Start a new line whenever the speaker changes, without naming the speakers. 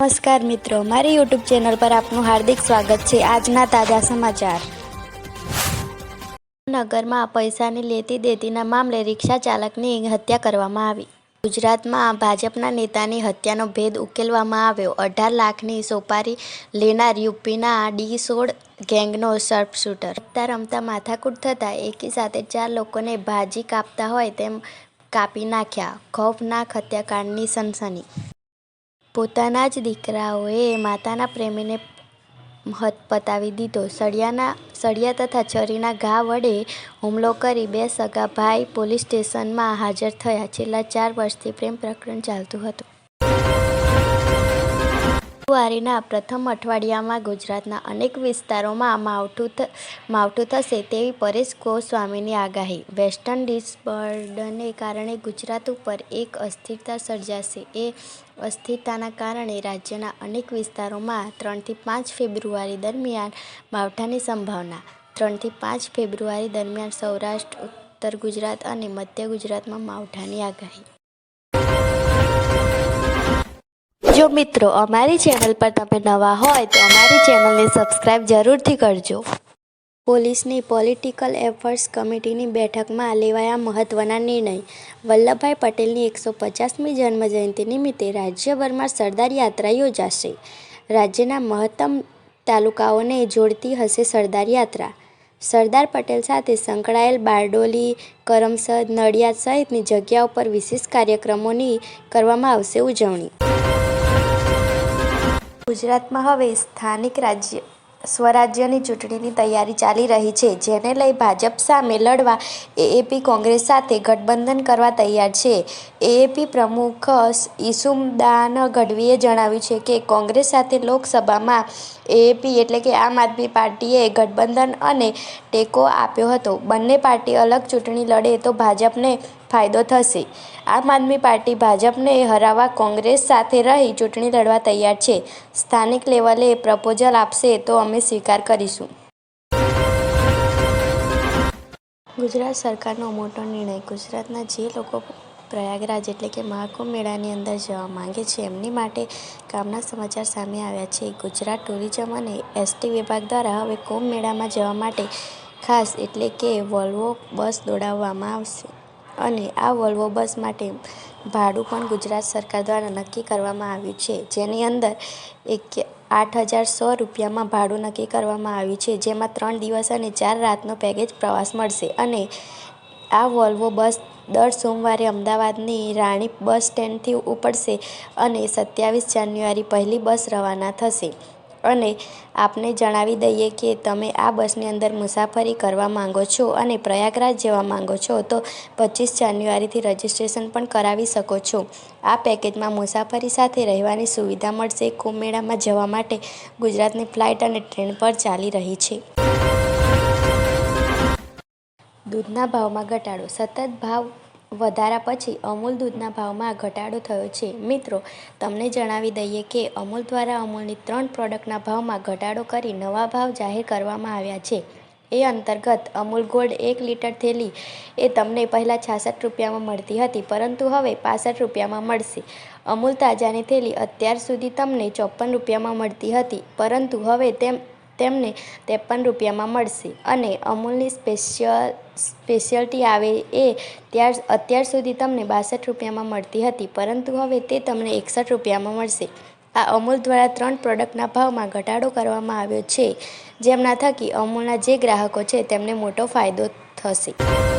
નમસ્કાર મિત્રો, મારી યુટ્યુબ ચેનલ પર આપનું હાર્દિક સ્વાગત છે. આજના તાજા સમાચાર. નગરમાં પૈસાની લેતી દેતીના મામલે રિક્ષા ચાલકની હત્યા કરવામાં આવી. ગુજરાતમાં ભાજપના નેતાની હત્યાનો ભેદ ઉકેલવામાં આવ્યો. અઢાર લાખની સોપારી લેનાર યુપીના ડી સોળ ગેંગનો શર્પશૂટર રમતા રમતા માથાકૂટ થતાં એકી સાથે ચાર લોકોને ભાજી કાપતા હોય તેમ કાપી નાખ્યા. ખૌફનાક હત્યાકાંડની સનસની પોતાના જ દીકરાઓએ માતાના પ્રેમીને હદ પતાવી દીધો. સળિયાના, સળિયા તથા છરીના ઘા વડે હુમલો કરી બે સગા ભાઈ પોલીસ સ્ટેશનમાં હાજર થયા. છેલ્લા ચાર વર્ષથી પ્રેમ પ્રકરણ ચાલતું હતું. ફેબ્રુઆરીના પ્રથમ અઠવાડિયામાં ગુજરાતના અનેક વિસ્તારોમાં માવઠું માવઠું થશે તેવી પરેશ ગોસ્વામીની આગાહી. વેસ્ટર્ન ડિસ્ટર્બન્સને કારણે ગુજરાત ઉપર એક અસ્થિરતા સર્જાશે. એ અસ્થિરતાના કારણે રાજ્યના અનેક વિસ્તારોમાં ત્રણથી પાંચ ફેબ્રુઆરી દરમિયાન માવઠાની સંભાવના. ત્રણથી પાંચ ફેબ્રુઆરી દરમિયાન સૌરાષ્ટ્ર, ઉત્તર ગુજરાત અને મધ્ય ગુજરાતમાં માવઠાની આગાહી. જો મિત્રો, અમારી ચેનલ પર તમે નવા હોય તો અમારી ચેનલને સબસ્ક્રાઇબ જરૂરથી કરજો. પોલીસની પોલિટિકલ એફર્ટ્સ કમિટીની બેઠકમાં લેવાયા મહત્વના નિર્ણય. વલ્લભભાઈ પટેલની એકસો પચાસમી જન્મજયંતિ નિમિત્તે રાજ્યભરમાં સરદાર યાત્રા યોજાશે. રાજ્યના મહત્તમ તાલુકાઓને જોડતી હશે સરદાર યાત્રા. સરદાર પટેલ સાથે સંકળાયેલ બારડોલી, કરમસદ, નડિયાદ સહિતની જગ્યાઓ પર વિશેષ કાર્યક્રમોની કરવામાં આવશે ઉજવણી. ગુજરાતમાં હવે સ્થાનિક રાજ્ય, સ્વરાજ્યની ચૂંટણીની તૈયારી ચાલી રહી છે, જેને લઈ ભાજપ સામે લડવા એએપી કોંગ્રેસ સાથે ગઠબંધન કરવા તૈયાર છે. એએપી પ્રમુખ ઈસુમદાન ગઢવીએ જણાવ્યું છે કે કોંગ્રેસ સાથે લોકસભામાં એએપી એટલે કે આમ આદમી પાર્ટીએ ગઠબંધન અને ટેકો આપ્યો હતો. બંને પાર્ટી અલગ ચૂંટણી લડે તો ભાજપને ફાયદો થશે. આમ આદમી પાર્ટી ભાજપને હરાવવા કોંગ્રેસ સાથે રહી ચૂંટણી લડવા તૈયાર છે. સ્થાનિક લેવલે પ્રપોઝલ આપશે તો અમે સ્વીકાર કરીશું. ગુજરાત સરકારનો મોટો નિર્ણય ગુજરાતના જે લોકો પ્રયાગરાજ એટલે કે મહાકુંભ મેળાની અંદર જવા માંગે છે. એમની માટે કામના સમાચાર સામે આવ્યા છે. ગુજરાત ટુરિઝમ અને એસટી વિભાગ દ્વારા હવે કુંભ મેળામાં જવા માટે ખાસ એટલે કે વોલ્વો બસ દોડાવવામાં આવશે અને આ વોલ્વો બસ માટે ભાડું પણ ગુજરાત સરકાર દ્વારા નક્કી કરવામાં આવ્યું છે. જેની અંદર એક આઠ હજાર સો રૂપિયામાં ભાડું નક્કી કરવામાં આવ્યું છે. જેમાં ત્રણ દિવસ અને ચાર રાતનો પેકેજ પ્રવાસ મળશે અને આ વોલ્વો બસ દર સોમવારે અમદાવાદની રાણી બસ સ્ટેન્ડથી ઉપડશે અને સત્યાવીસ જાન્યુઆરી પહેલી બસ રવાના થશે. અને આપને જણાવી દઈએ કે તમે આ બસની અંદર મુસાફરી કરવા માંગો છો અને પ્રયાગરાજ જવા માંગો છો, તો પચીસ જાન્યુઆરીથી રજિસ્ટ્રેશન પણ કરાવી શકો છો. આ પેકેજમાં મુસાફરી સાથે રહેવાની સુવિધા મળશે. કુંભ મેળામાં જવા માટે ગુજરાતની ફ્લાઇટ અને ટ્રેન પર ચાલી રહી છે. દૂધના ભાવમાં ઘટાડો. સતત ભાવ વધારા પછી અમૂલ દૂધના ભાવમાં ઘટાડો થયો છે. મિત્રો, તમને જણાવી દઈએ કે અમૂલ દ્વારા અમૂલની ત્રણ પ્રોડક્ટના ભાવમાં ઘટાડો કરી નવા ભાવ જાહેર કરવામાં આવ્યા છે. એ અંતર્ગત અમૂલ ગોલ્ડ એક લીટર થેલી એ તમને પહેલાં છાસઠ રૂપિયામાં મળતી હતી, પરંતુ હવે પાસઠ રૂપિયામાં મળશે. અમૂલ તાજાની થેલી અત્યાર સુધી તમને ચોપન રૂપિયામાં મળતી હતી, પરંતુ હવે તેમ તેમને ત્રેપન રૂપિયામાં મળશે અને અમૂલની સ્પેશિયલ, સ્પેશિયલ્ટી આવે એ ત્યાર, અત્યાર સુધી તમને બાસઠ રૂપિયામાં મળતી હતી, પરંતુ હવે તે તમને એકસઠ રૂપિયામાં મળશે. આ અમૂલ દ્વારા ત્રણ પ્રોડક્ટના ભાવમાં ઘટાડો કરવામાં આવ્યો છે. જેમના થકી અમૂલના જે ગ્રાહકો છે તેમને મોટો ફાયદો થશે.